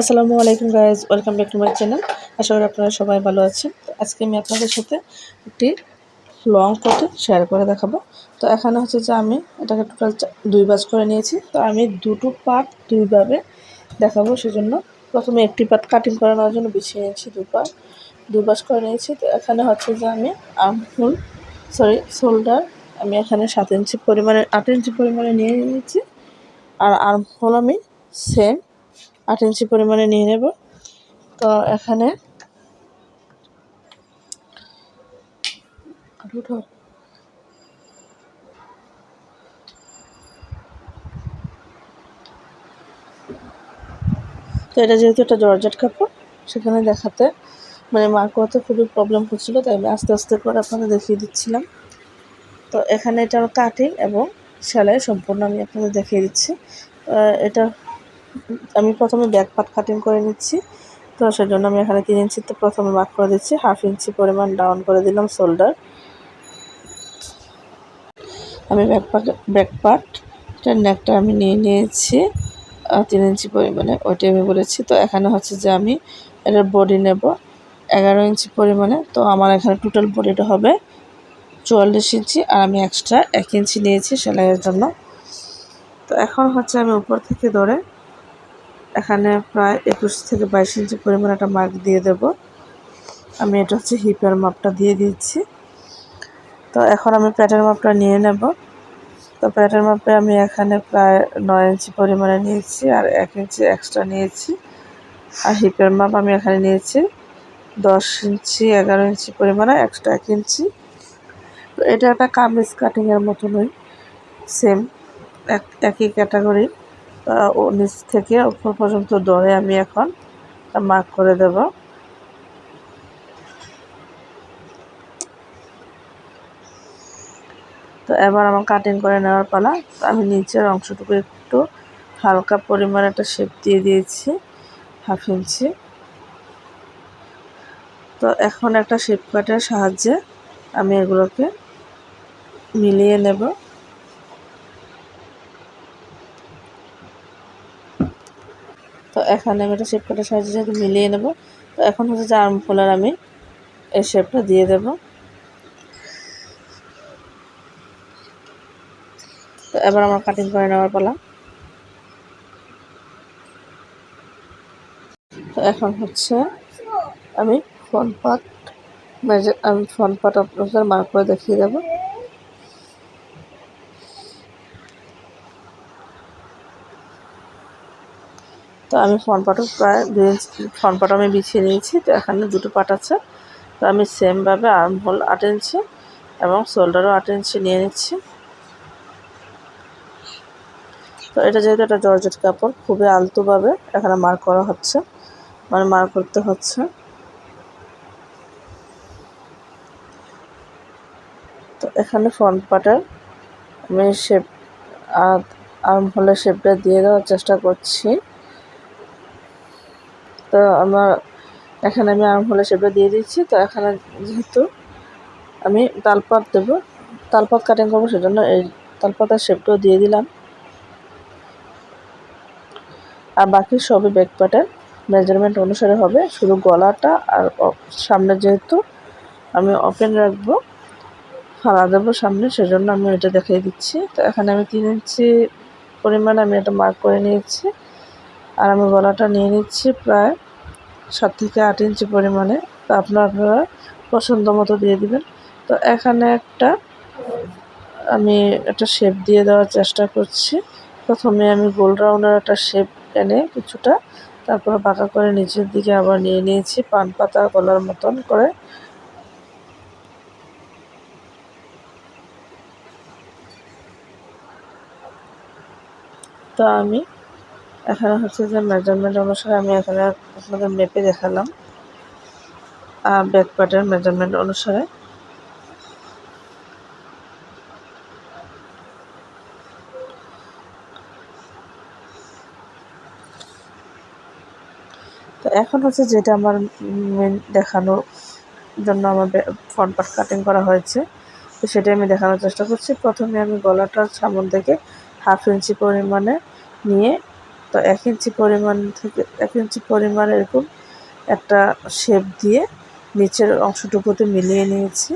আসসালামু আলাইকুম guys welcome back to my channel আশা করি আপনারা সবাই ভালো আছেন। তো আজকে আমি আপনাদের সাথে একটি লং কোটে শেয়ার করে দেখাবো। তো এখানে হচ্ছে যে আমি এটাকে টোটাল দুই বাজ করে নিয়েছি। তো আমি দুটো পার্ট দুইভাবে দেখাবো, সেজন্য প্রথমে একটি পার্ট কাটিং করে নেওয়ার জন্য বিছিয়ে নিয়েছি দু পার্ট দুই বাজ করে নিয়েছি। তো এখানে হচ্ছে যে আমি আর্মফুল সরি শোল্ডার আমি এখানে সাত ইঞ্চি পরিমাণে, আট ইঞ্চি পরিমাণে নিয়ে নিয়েছি। আর আর্মফুল আমি সেম আট ইঞ্চি পরিমাণে নিয়ে নেব। তো এখানে তো এটা যেহেতু একটা জর্জেট কাপড়, সেখানে দেখাতে মানে মার করতে খুবই প্রবলেম হচ্ছিল, তাই আমি আস্তে আস্তে করে আপনাদের দেখিয়ে দিচ্ছিলাম। তো এখানে এটা কাটিং এবং সেলাই সম্পূর্ণ আমি আপনাদের দেখিয়ে দিচ্ছি। এটা আমি প্রথমে ব্যাক পার্ট কাটিং করে নিচ্ছি। তো সেজন্য আমি এখানে তিন ইঞ্চিতে প্রথমে মার্ক করে দিচ্ছি। হাফ ইঞ্চি পরিমাণ ডাউন করে দিলাম শোল্ডার। আমি ব্যাক পার্ট ব্যাক পার্টটার নেকটা আমি নিয়ে নিয়েছি। তিন ইঞ্চি পরিমাণে, ওইটাই আমি বলেছি। তো এখানে হচ্ছে যে আমি এটার বডি নেব এগারো ইঞ্চি পরিমাণে। তো আমার এখানে টোটাল বডিটা হবে চুয়াল্লিশ ইঞ্চি আর আমি এক্সট্রা এক ইঞ্চি নিয়েছি সেলাইয়ের জন্য। তো এখন হচ্ছে আমি উপর থেকে ধরে এখানে প্রায় একুশ থেকে বাইশ ইঞ্চি পরিমাণ একটা মার্ক দিয়ে দেব। আমি এটা হচ্ছে হিপের মাপটা দিয়ে দিচ্ছি। তো এখন আমি প্যাটের মাপটা নিয়ে নেব। তো প্যাটের মাপে আমি এখানে প্রায় নয় ইঞ্চি পরিমাণে নিয়েছি আর এক ইঞ্চি এক্সট্রা নিয়েছি। আর হিপের মাপ আমি এখানে নিয়েছি দশ ইঞ্চি, এগারো ইঞ্চি পরিমাণে এক্সট্রা এক ইঞ্চি। তো এটা একটা কামিজ কাটিংয়ের মতনই সেম এক, একই ক্যাটাগরি ও নিচ থেকে উপর পর্যন্ত দরে আমি এখন মার্ক করে দেব। তো এবার আমার কাটিং করে নেওয়ার পালা। আমি নিচের অংশটুকু একটু হালকা পরিমাণে একটা শেপ দিয়ে দিয়েছি হাফ ইঞ্চি তো এখন একটা শেপ কাটের সাহায্যে আমি এগুলোকে মিলিয়ে নেব। তো এখানে আমি একটা শেপ কাটার সাহায্যে যেহেতু মিলিয়ে নেব, তো এখন হচ্ছে যে আর্ম ফোলার আমি এই শেপটা দিয়ে দেব। তো এবার আমার কাটিং করে নেওয়ার পালা। তো এখন হচ্ছে আমি ফ্রন্ট পার্ট আমি ফ্রন্ট পাট আপনাদের মার্ক করে দেখিয়ে দেবো। তো আমি ফ্রন্ট পাটও প্রায় দুই ইঞ্চি ফ্রন্ট পাটও আমি বিছিয়ে নিয়েছি, তো এখানে দুটো পাট আছে। তো আমি সেমভাবে আর্ম হোল আট ইঞ্চি এবং শোল্ডারও আট ইঞ্চি নিয়ে নিচ্ছি। তো এটা যেহেতু একটা জর্জেট কাপড়, খুবই আলতোভাবে এখানে মার্ক করা হচ্ছে মানে মার্ক করতে হচ্ছে। তো এখানে ফ্রন্ট পার্টের আমি শেপ আর্ম হোলের শেপটা দিয়ে দেওয়ার চেষ্টা করছি। তো আমার, এখানে আমি আর্ম হলে শেপটা দিয়ে দিচ্ছি। তো এখানে যেহেতু আমি তালপাত দেব তালপাত কাটিং করব সেজন্য এই তালপাতার শেপটাও দিয়ে দিলাম। আর বাকি সবই ব্যাক পার্টের মেজারমেন্ট অনুসারে হবে। শুধু গলাটা আর সামনে যেহেতু আমি ওপেন রাখব, ফালা দেবো সামনে, সেজন্য আমি এটা দেখিয়ে দিচ্ছি। তো এখানে আমি তিন ইঞ্চি পরিমাণ আমি এটা মার্ক করে নিয়েছি। আর আমি গলাটা নিয়ে নিচ্ছি প্রায় সাত থেকে আট ইঞ্চি পরিমাণে। তো আপনার আপনারা পছন্দ মতো দিয়ে দিবেন। তো এখানে একটা আমি একটা শেপ দিয়ে দেওয়ার চেষ্টা করছি। প্রথমে আমি গোল রাউন্ডের একটা শেপ এনে কিছুটা তারপর বাঁকা করে নিচের দিকে আবার নিয়ে নিয়েছি পান পাতা গলার মতন করে। তো আমি এখানে হচ্ছে যে মেজারমেন্ট অনুসারে আমি এখানে আপনাদের মেপে দেখালাম। ব্যাক পার্টের মেজারমেন্ট অনুসারে। তো এখন হচ্ছে যেটা আমার মেন দেখানোর জন্য আমার ফ্রন্ট পার্ট কাটিং করা হয়েছে, তো সেটাই আমি দেখানোর চেষ্টা করছি। প্রথমে আমি গলাটার সামন থেকে হাফ ইঞ্চি পরিমাণে নিয়ে তো এক ইঞ্চি পরিমাণ থেকে, এক ইঞ্চি পরিমাণ এরকম একটা শেপ দিয়ে নিচের অংশটুকুতে মিলিয়ে নিয়েছি।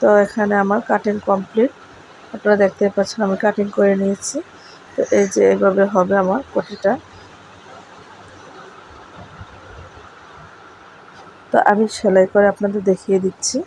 তো এখানে আমার কাটিং কমপ্লিট আপনারা দেখতে পাচ্ছেন আমি কাটিং করে নিয়েছি। তো এই যে এভাবে হবে আমার কোটিটা তো আমি সেলাই করে আপনাদের দেখিয়ে দিচ্ছি।